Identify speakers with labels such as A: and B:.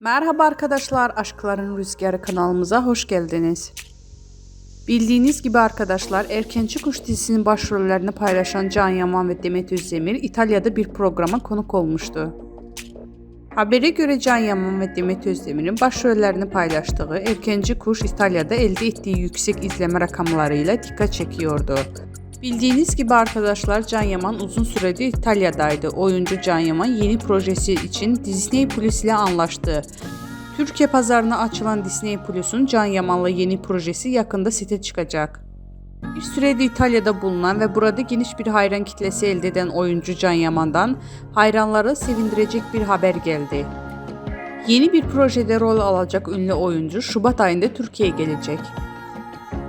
A: Merhaba arkadaşlar, Aşkların Rüzgarı kanalımıza hoş geldiniz. Bildiğiniz gibi arkadaşlar, Erkenci Kuş dizisinin başrollerini paylaşan Can Yaman ve Demet Özdemir İtalya'da bir programa konuk olmuştu. Habere göre Can Yaman ve Demet Özdemir'in başrollerini paylaştığı Erkenci Kuş İtalya'da elde ettiği yüksek izleme rakamlarıyla dikkat çekiyordu. Bildiğiniz gibi arkadaşlar Can Yaman uzun süredir İtalya'daydı. Oyuncu Can Yaman yeni projesi için Disney Plus ile anlaştı. Türkiye pazarına açılan Disney Plus'un Can Yaman'la yeni projesi yakında site çıkacak. Bir süredir İtalya'da bulunan ve burada geniş bir hayran kitlesi elde eden oyuncu Can Yaman'dan hayranları sevindirecek bir haber geldi. Yeni bir projede rol alacak ünlü oyuncu Şubat ayında Türkiye'ye gelecek.